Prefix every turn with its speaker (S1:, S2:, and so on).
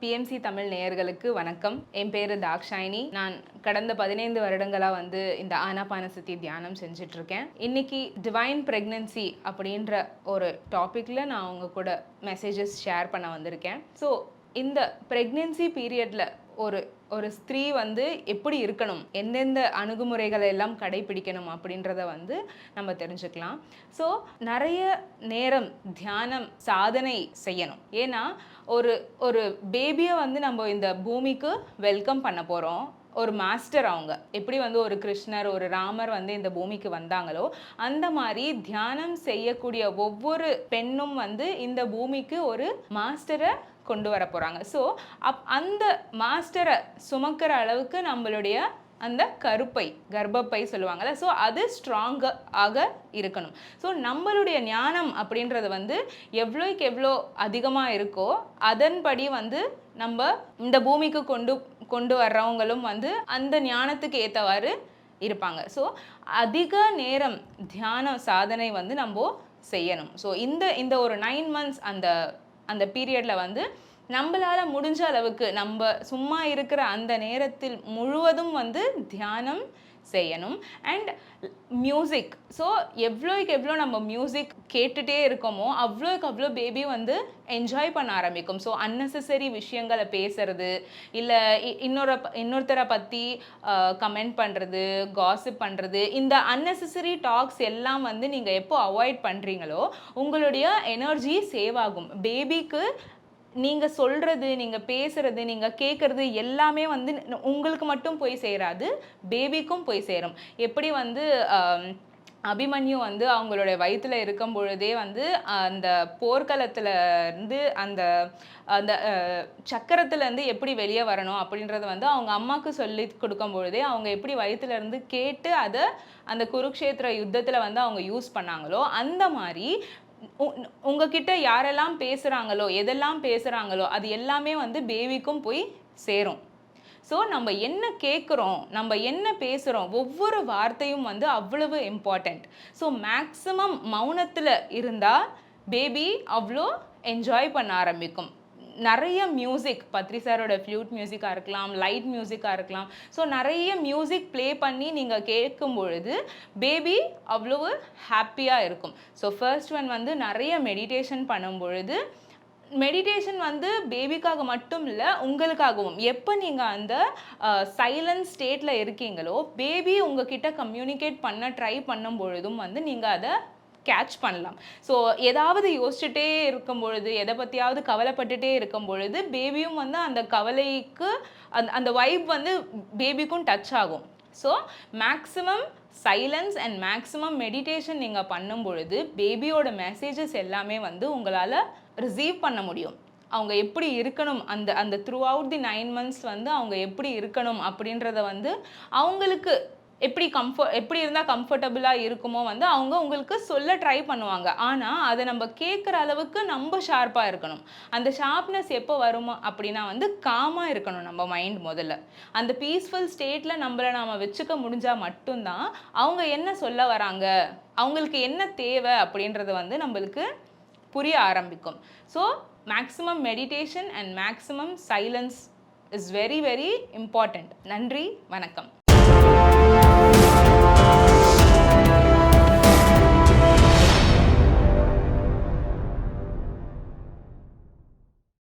S1: BMC Tamil நேயர்களுக்கு வணக்கம். என் பேர் தாக்ஷாயினி. நான் கடந்த பதினைந்து வருடங்களாக வந்து இந்த ஆனாபானசதி தியானம் செஞ்சிட்ருக்கேன். இன்றைக்கி டிவைன் ப்ரெக்னன்சி அப்படின்ற ஒரு டாப்பிக்கில் நான் அவங்க கூட மெசேஜஸ் ஷேர் பண்ண வந்திருக்கேன். ஸோ இந்த ப்ரெக்னென்சி பீரியடில் ஒரு ஒரு ஸ்திரீ வந்து எப்படி இருக்கணும்? எந்தெந்த அணுகுமுறைகளை எல்லாம் கடைபிடிக்கணும் அப்படின்றத வந்து நம்ம தெரிஞ்சுக்கலாம். ஸோ நிறைய நேரம் தியானம் சாதனை செய்யணும். ஏன்னா ஒரு ஒரு பேபியை வந்து நம்ம இந்த பூமிக்கு வெல்கம் பண்ண போகிறோம் ஒரு மாஸ்டர் அவங்க. எப்படி வந்து ஒரு கிருஷ்ணர் ஒரு ராமர் வந்து இந்த பூமிக்கு வந்தாங்களோ அந்த மாதிரி தியானம் செய்யக்கூடிய ஒவ்வொரு பெண்ணும் வந்து இந்த பூமிக்கு ஒரு மாஸ்டரை கொண்டு வர போகிறாங்க ஸோ அப் அந்த மாஸ்டரை சுமக்கிற அளவுக்கு நம்மளுடைய அந்த கருப்பை கர்ப்பப்பை சொல்லுவாங்கள்ல ஸோ அது ஸ்ட்ராங்காக ஆக இருக்கணும். ஸோ நம்மளுடைய ஞானம் அப்படின்றது வந்து எவ்வளோக்கு எவ்வளோ அதிகமாக இருக்கோ அதன்படி வந்து நம்ம இந்த பூமிக்கு கொண்டு கொண்டு வர்றவங்களும் வந்து அந்த ஞானத்துக்கு ஏற்றவாறு இருப்பாங்க. ஸோ அதிக நேரம் தியான சாதனை வந்து நம்ம செய்யணும். ஸோ இந்த இந்த ஒரு நைன் மந்த்ஸ் அந்த அந்த பீரியடில் வந்து நம்மளால முடிஞ்ச அளவுக்கு நம்ம சும்மா இருக்கிற அந்த நேரத்தில் முழுவதும் வந்து தியானம் செய்யணும். அண்ட் மியூசிக் ஸோ எவ்வளோக்கு எவ்வளோ நம்ம மியூசிக் கேட்டுகிட்டே இருக்கோமோ அவ்வளோக்கு அவ்வளோ பேபி வந்து என்ஜாய் பண்ண ஆரம்பிக்கும். ஸோ அன்னெசரி விஷயங்களை பேசுறது இல்லை இன்னொரு இன்னொருத்தரை பற்றி கமெண்ட் பண்ணுறது காசிப் பண்ணுறது இந்த அன்னெசரி டாக்ஸ் எல்லாம் வந்து நீங்கள் எப்போ அவாய்ட் பண்ணுறீங்களோ உங்களுடைய எனர்ஜி சேவ் ஆகும். பேபிக்கு நீங்கள் சொல்கிறது நீங்கள் பேசுகிறது நீங்கள் கேட்குறது எல்லாமே வந்து உங்களுக்கு மட்டும் போய் சேராது பேபிக்கும் போய் சேரும். எப்படி வந்து அபிமன்யு வந்து அவங்களோட வயிற்றுல இருக்கும் பொழுதே வந்து அந்த போர்க்களத்தில் இருந்து அந்த அந்த சக்கரத்துலேருந்து எப்படி வெளியே வரணும் அப்படின்றத வந்து அவங்க அம்மாவுக்கு சொல்லி கொடுக்கும் பொழுதே அவங்க எப்படி வயிற்றுலேருந்து கேட்டு அதை அந்த குருக்ஷேத்திர யுத்தத்தில் வந்து அவங்க யூஸ் பண்ணாங்களோ அந்த மாதிரி உங்ககிட்ட யாரெல்லாம் பேசுகிறாங்களோ எதெல்லாம் பேசுகிறாங்களோ அது எல்லாமே வந்து பேபிக்கும் போய் சேரும். ஸோ நம்ம என்ன கேட்குறோம் நம்ம என்ன பேசுகிறோம் ஒவ்வொரு வார்த்தையும் வந்து அவ்வளவு இம்பார்ட்டண்ட் ஸோ மேக்ஸிமம் மௌனத்தில் இருந்தால் பேபி அவ்வளோ என்ஜாய் பண்ண ஆரம்பிக்கும். நிறைய மியூசிக் பத்ரி சாரோட ஃப்ளூட் மியூசிக்காக இருக்கலாம் லைட் மியூசிக்காக இருக்கலாம். ஸோ நிறைய மியூசிக் ப்ளே பண்ணி நீங்கள் கேட்கும் பொழுது பேபி அவ்வளவு ஹாப்பியாக இருக்கும். ஸோ ஃபர்ஸ்ட் ஒன் வந்து நிறைய மெடிடேஷன் பண்ணும் பொழுது மெடிடேஷன் வந்து பேபிக்காக மட்டும் இல்லை உங்களுக்காகவும். எப்போ நீங்கள் அந்த சைலண்ட் ஸ்டேட்டில் இருக்கீங்களோ பேபி உங்ககிட்ட கம்யூனிகேட் பண்ண ட்ரை பண்ணும் பொழுதும் வந்து நீங்கள் அதை கேட்ச் பண்ணலாம். ஸோ ஏதாவது யோசிச்சுட்டே இருக்கும் பொழுது எதை பற்றியாவது கவலைப்பட்டுட்டே இருக்கும் பொழுது பேபியும் வந்து அந்த கவலைக்கு அந்த அந்த வைப் வந்து பேபிக்கும் டச் ஆகும். So maximum silence and maximum meditation நீங்கள் பண்ணும் பொழுது பேபியோட மெசேஜஸ் எல்லாமே வந்து உங்களால் ரிசீவ் பண்ண முடியும். அவங்க எப்படி இருக்கணும் அந்த அந்த throughout the nine months வந்து அவங்க எப்படி இருக்கணும் அப்படின்றத வந்து அவங்களுக்கு எப்படி கம்ஃபர்ட் எப்படி இருந்தால் கம்ஃபர்டபுளாக இருக்குமோ வந்து அவங்க உங்களுக்கு சொல்ல ட்ரை பண்ணுவாங்க. ஆனால் அதை நம்ம கேட்குற அளவுக்கு நம்ம ஷார்ப்பாக இருக்கணும். அந்த ஷார்ப்னஸ் எப்போ வருமோ அப்படின்னா வந்து காமாக இருக்கணும் நம்ம மைண்ட் முதல்ல. அந்த பீஸ்ஃபுல் ஸ்டேட்டில் நம்மளை நாம் வச்சுக்க முடிஞ்சால் மட்டும்தான் அவங்க என்ன சொல்ல வராங்க அவங்களுக்கு என்ன தேவை அப்படின்றத வந்து நம்மளுக்கு புரிய ஆரம்பிக்கும். So maximum meditation and maximum silence is very very important நன்றி வணக்கம்.